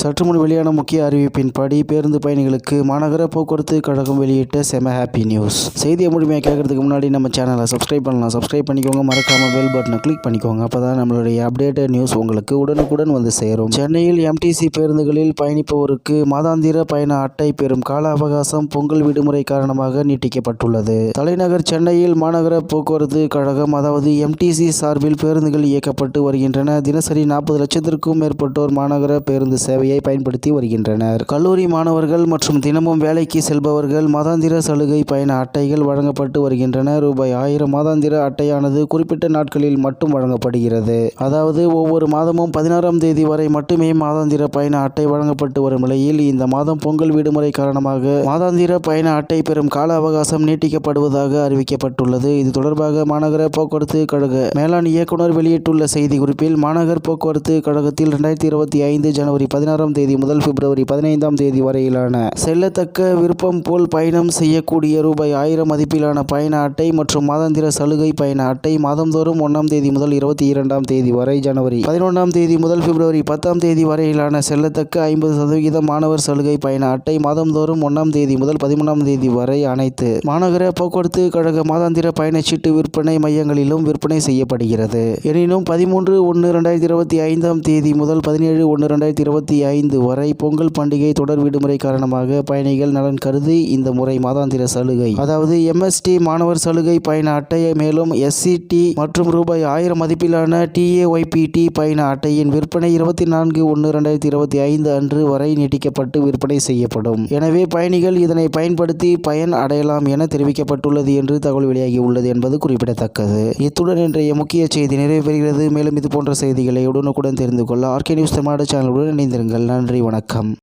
சற்று முன் வெளியான முக்கிய அறிவிப்பின்படி பேருந்து பயணிகளுக்கு மாநகர போக்குவரத்து கழகம் வெளியிட்ட செம ஹாப்பி நியூஸ். செய்தியை முழுமையாக கேட்கறதுக்கு முன்னாடி நம்ம சேனலை சப்ஸ்கிரைப் பண்ணலாம். சப்ஸ்கிரைப் பண்ணிக்கோங்க. மறக்காம பெல் பட்டனை கிளிக் பண்ணிக்கோங்க. அப்பதான் நம்மளுடைய அப்டேட்டட் நியூஸ் உங்களுக்கு உடனுக்குடன் வந்து சேரும். சென்னையில் எம்டிசி பேருந்துகளில் பயணிப்பவருக்கு மாதாந்திர பயண அட்டை பெறும் கால அவகாசம் பொங்கல் விடுமுறை காரணமாக நீட்டிக்கப்பட்டுள்ளது. தலைநகர் சென்னையில் மாநகர போக்குவரத்து கழகம் அதாவது எம்டிசி சார்பில் பேருந்துகள் இயக்கப்பட்டு வருகின்றன. தினசரி நாற்பது லட்சத்திற்கும் மேற்பட்டோர் மாநகர பேருந்து சேவை சேவையை பயன்படுத்தி வருகின்றனர். கல்லூரி மாணவர்கள் மற்றும் தினமும் வேலைக்கு செல்பவர்கள் மாதாந்திர சலுகை பயண அட்டைகள் வழங்கப்பட்டு வருகின்றன ரூபாய் ஆயிரம் மாதாந்திர அட்டையானது குறிப்பிட்ட நாட்களில் மட்டும் வழங்கப்படுகிறது. அதாவது ஒவ்வொரு மாதமும் பதினாறாம் தேதி வரை மட்டுமே மாதாந்திர பயண அட்டை வழங்கப்பட்டு வரும் நிலையில் இந்த மாதம் பொங்கல் விடுமுறை காரணமாக மாதாந்திர பயண அட்டை பெறும் கால அவகாசம் நீட்டிக்கப்படுவதாக அறிவிக்கப்பட்டுள்ளது. இது தொடர்பாக மாநகர போக்குவரத்து கழக மேலாண் இயக்குனர் வெளியிட்டுள்ள செய்திக்குறிப்பில் மாநகர் போக்குவரத்து கழகத்தில் இரண்டாயிரத்தி இருபத்தி ஐந்து ஜனவரி பதினாறு பதினாறாம் தேதி முதல் பிப்ரவரி பதினைந்தாம் தேதி வரையிலான செல்லத்தக்க விருப்பம் போல் பயணம் செய்யக்கூடிய ரூபாய் ஆயிரம் மதிப்பிலான பயண அட்டை மற்றும் மாதாந்திர சலுகை பயண அட்டை மாதந்தோறும் ஒன்றாம் தேதி முதல் இருபத்தி இரண்டாம் தேதி வரை ஜனவரி பதினொன்றாம் தேதி முதல் பிப்ரவரி பத்தாம் தேதி வரையிலான செல்லத்தக்க ஐம்பது சதவிகித மாணவர் சலுகை பயண அட்டை மாதந்தோறும் ஒன்றாம் தேதி முதல் பதிமூணாம் தேதி வரை அனைத்து மாநகர போக்குவரத்து கழக மாதாந்திர பயணச்சீட்டு விற்பனை மையங்களிலும் விற்பனை செய்யப்படுகிறது. எனினும் பதிமூன்று ஒன்று ரெண்டாயிரத்தி இருபத்தி ஐந்தாம் தேதி முதல் பதினேழு ஒன்று ரெண்டாயிரத்தி இருபத்தி ஐந்து வரை பொங்கல் பண்டிகை தொடர் விடுமுறை காரணமாக பயணிகள் நலன் கருதி இந்த முறை மாதாந்திர சலுகை. அதாவது எம்எஸ்டி மாணவர் சலுகை பயண அட்டையை மேலும் எஸ்சிடி மற்றும் ரூபாய் ஆயிரம் மதிப்பிலான டிஏஒய்பிடி பயண அட்டையின் விற்பனை இருபத்தி நான்கு ஒன்று ரெண்டாயிரத்தி இருபத்தி ஐந்து அன்று வரை நீட்டிக்கப்பட்டு விற்பனை செய்யப்படும். எனவே பயணிகள் இதனை பயன்படுத்தி பயன் அடையலாம் என தெரிவிக்கப்பட்டுள்ளது என்று தகவல் வெளியாகி உள்ளது என்பது குறிப்பிடத்தக்கது. இத்துடன் இன்றைய முக்கிய செய்தி நிறைவு பெறுகிறது. மேலும் இது போன்ற செய்திகளை உடனுக்குடன் தெரிந்து கொள்ள ஆர்கே நியூஸ் தமிழ்நாடு சேனலுடன் இணைந்திருங்கள். நன்றி வணக்கம்.